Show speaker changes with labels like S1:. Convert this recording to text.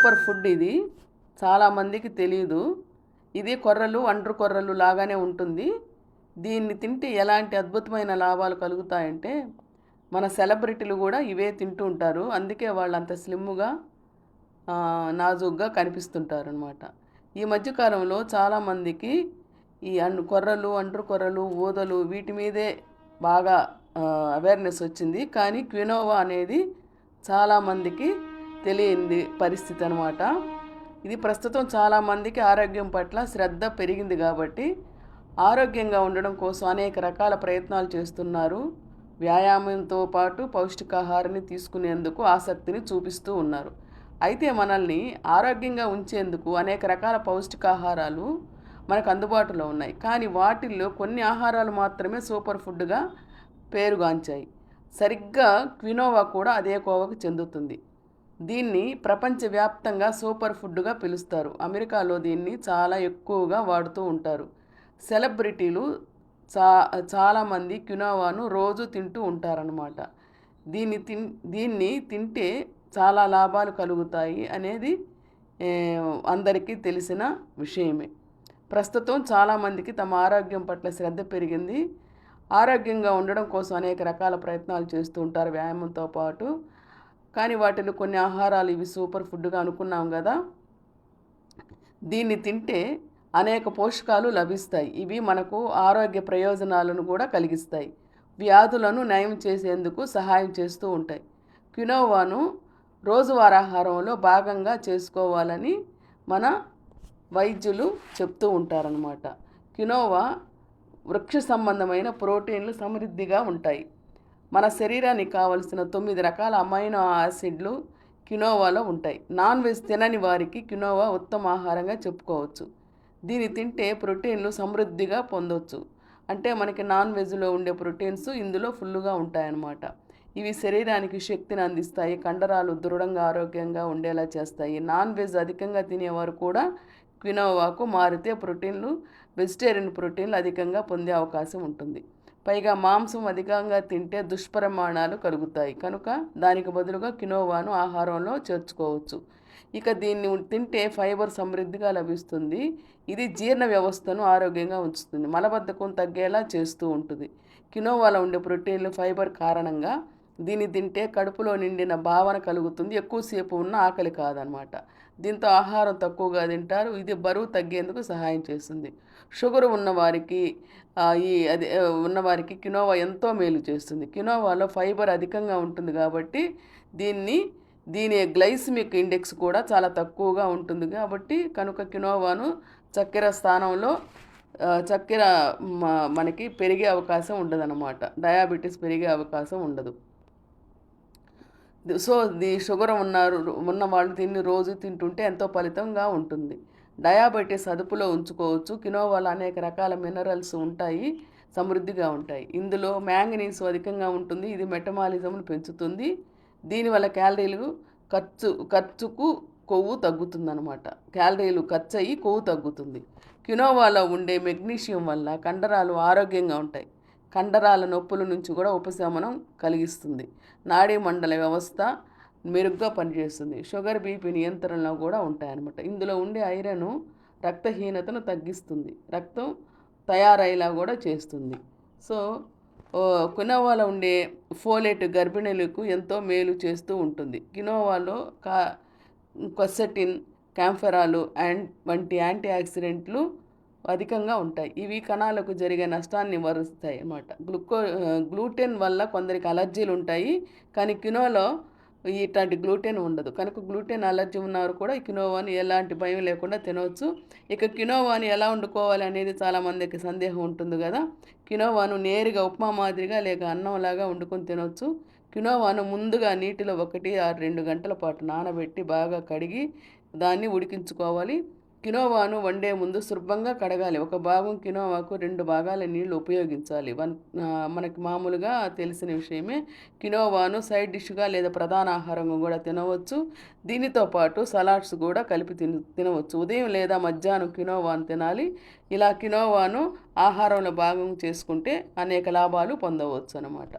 S1: Super food ఇది. చాలామందికి తెలియదు ఇది కొర్రలు అండ్రు కొర్రలు లాగానే ఉంటుంది. దీన్ని తింటే ఎలాంటి అద్భుతమైన లాభాలు కలుగుతాయంటే మన సెలబ్రిటీలు కూడా ఇవే తింటూ ఉంటారు. అందుకే వాళ్ళు అంత స్లిమ్గా నాజుగ్గా కనిపిస్తుంటారు అనమాట ఈ మధ్యకాలంలో చాలామందికి ఈ అండ్ కొర్రలు అండ్రు కొర్రలు ఊదలు వీటి మీదే బాగా అవేర్నెస్ వచ్చింది. కానీ క్వినోవా అనేది చాలామందికి తెలియంది పరిస్థితి అనమాట ఇది ప్రస్తుతం చాలామందికి ఆరోగ్యం పట్ల శ్రద్ధ పెరిగింది కాబట్టి ఆరోగ్యంగా ఉండడం కోసం అనేక రకాల ప్రయత్నాలు చేస్తున్నారు. వ్యాయామంతో పాటు పౌష్టికాహారాన్ని తీసుకునేందుకు ఆసక్తిని చూపిస్తూ ఉన్నారు. అయితే మనల్ని ఆరోగ్యంగా ఉంచేందుకు అనేక రకాల పౌష్టికాహారాలు మనకు అందుబాటులో ఉన్నాయి. కానీ వాటిల్లో కొన్ని ఆహారాలు మాత్రమే సూపర్ ఫుడ్గా పేరుగాంచాయి. సరిగ్గా క్వినోవా కూడా అదే కోవకు చెందుతుంది. దీన్ని ప్రపంచవ్యాప్తంగా సూపర్ ఫుడ్గా పిలుస్తారు. అమెరికాలో దీన్ని చాలా ఎక్కువగా వాడుతూ ఉంటారు. సెలబ్రిటీలు చా చాలామంది క్యునోవాను రోజు తింటూ ఉంటారనమాట దీన్ని తిన్ దీన్ని తింటే చాలా లాభాలు కలుగుతాయి అనేది అందరికీ తెలిసిన విషయమే. ప్రస్తుతం చాలామందికి తమ ఆరోగ్యం పట్ల శ్రద్ధ పెరిగింది. ఆరోగ్యంగా ఉండడం కోసం అనేక రకాల ప్రయత్నాలు చేస్తూ ఉంటారు. వ్యాయామంతో పాటు కానీ వాటిలో కొన్ని ఆహారాలు ఇవి సూపర్ ఫుడ్గా అనుకున్నాం కదా. దీన్ని తింటే అనేక పోషకాలు లభిస్తాయి. ఇవి మనకు ఆరోగ్య ప్రయోజనాలను కూడా కలిగిస్తాయి. వ్యాధులను నయం చేసేందుకు సహాయం చేస్తూ ఉంటాయి. కినోవాను రోజువారీ ఆహారంలో భాగంగా చేసుకోవాలని మన వైద్యులు చెప్తూ ఉంటారనమాట కినోవా వృక్ష సంబంధమైన ప్రోటీన్లు సమృద్ధిగా ఉంటాయి. మన శరీరానికి కావలసిన తొమ్మిది రకాల అమైనో యాసిడ్లు కినోవాలో ఉంటాయి. నాన్ వెజ్ తినని వారికి కినోవా ఉత్తమ ఆహారంగా చెప్పుకోవచ్చు. దీన్ని తింటే ప్రోటీన్లు సమృద్ధిగా పొందవచ్చు అంటే మనకి నాన్ వెజ్లో ఉండే ప్రోటీన్స్ ఇందులో ఫుల్గా ఉంటాయన్నమాట. ఇవి శరీరానికి శక్తిని అందిస్తాయి కండరాలు దృఢంగా ఆరోగ్యంగా ఉండేలా చేస్తాయి. నాన్ వెజ్ అధికంగా తినేవారు కూడా క్వినోవాకు మారితే ప్రోటీన్లు వెజిటేరియన్ ప్రోటీన్లు అధికంగా పొందే అవకాశం ఉంటుంది. పైగా మాంసం అధికంగా తింటే దుష్పరిమాణాలు కలుగుతాయి. కనుక దానికి బదులుగా కినోవాను ఆహారంలో చేర్చుకోవచ్చు. ఇక దీన్ని తింటే ఫైబర్ సమృద్ధిగా లభిస్తుంది. ఇది జీర్ణ వ్యవస్థను ఆరోగ్యంగా ఉంచుతుంది. మలబద్ధకం తగ్గేలా చేస్తూ ఉంటుంది. కినోవాలో ఉండే ప్రోటీన్లు ఫైబర్ కారణంగా దీన్ని తింటే కడుపులో నిండిన భావన కలుగుతుంది. ఎక్కువసేపు ఉన్న ఆకలి కాదనమాట. దీంతో ఆహారం తక్కువగా తింటారు. ఇది బరువు తగ్గేందుకు సహాయం చేస్తుంది. షుగర్ ఉన్నవారికి ఈ అది ఉన్నవారికి కినోవా ఎంతో మేలు చేస్తుంది. కినోవాలో ఫైబర్ అధికంగా ఉంటుంది కాబట్టి దీన్ని దీని గ్లైసిమిక్ ఇండెక్స్ కూడా చాలా తక్కువగా ఉంటుంది కాబట్టి కనుక కినోవాను చక్కెర స్థానంలో చక్కెర మనకి పెరిగే అవకాశం ఉండదన్నమాట డయాబెటీస్ పెరిగే అవకాశం ఉండదు. సో ది షుగర్ ఉన్నారు ఉన్న వాళ్ళు దీన్ని రోజు తింటుంటే ఎంతో ఫలితంగా ఉంటుంది. డయాబెటీస్ అదుపులో ఉంచుకోవచ్చు. కినోవాలో అనేక రకాల మినరల్స్ ఉంటాయి సమృద్ధిగా ఉంటాయి. ఇందులో మ్యాంగనీస్ అధికంగా ఉంటుంది. ఇది మెటమాలిజంను పెంచుతుంది. దీనివల్ల క్యాలరీలు ఖర్చు ఖర్చుకు కొవ్వు తగ్గుతుందనమాట క్యాలరీలు ఖర్చు అయ్యి కొవ్వు తగ్గుతుంది. కినోవాలో ఉండే మెగ్నీషియం వల్ల కండరాలు ఆరోగ్యంగా ఉంటాయి. కండరాల నొప్పుల నుంచి కూడా ఉపశమనం కలిగిస్తుంది. నాడీ మండల వ్యవస్థ మెరుగ్గా పనిచేస్తుంది. షుగర్ బీపీ నియంత్రణలో కూడా ఉంటాయన్నమాట. ఇందులో ఉండే ఐరన్ రక్తహీనతను తగ్గిస్తుంది. రక్తం తయారయ్యేలా కూడా చేస్తుంది. సో కినోవాలో ఉండే ఫోలేట్ గర్భిణీలకు ఎంతో మేలు చేస్తూ ఉంటుంది. కినోవాలో కా కొసెటిన్ క్యాంఫెరాలు అండ్ వంటి యాంటీ ఆక్సిడెంట్లు అధికంగా ఉంటాయి. ఇవి కణాలకు జరిగే నష్టాన్ని నివారిస్తాయి అన్నమాట. గ్లూకో గ్లూటెన్ వల్ల కొందరికి అలర్జీలు ఉంటాయి. కానీ కినోలో ఇట్లాంటి గ్లూటెన్ ఉండదు. కనుక గ్లూటెన్ అలర్జీ ఉన్నవారు కూడా ఈ కినోవాని ఎలాంటి భయం లేకుండా తినవచ్చు. ఇక కినోవాని ఎలా వండుకోవాలి అనేది చాలామందికి సందేహం ఉంటుంది కదా. కినోవాను నేరుగా ఉప్మా మాదిరిగా లేక అన్నంలాగా వండుకొని తినవచ్చు. కినోవాను ముందుగా నీటిలో ఒకటి ఆ రెండు గంటల పాటు నానబెట్టి బాగా కడిగి దాన్ని ఉడికించుకోవాలి. కినోవాను వండే ముందు శుభ్రంగా కడగాలి. ఒక భాగం కినోవాకు రెండు భాగాల నీళ్ళు ఉపయోగించాలి. వన్ మనకి మామూలుగా తెలిసిన విషయమే కినోవాను సైడ్ డిష్గా లేదా ప్రధాన ఆహారంగా కూడా తినవచ్చు. దీనితో పాటు సలాడ్స్ కూడా కలిపి తిన తినవచ్చు. ఉదయం లేదా మధ్యాహ్నం కినోవాను తినాలి. ఇలా కినోవాను ఆహారంలో భాగం చేసుకుంటే అనేక లాభాలు పొందవచ్చు అన్నమాట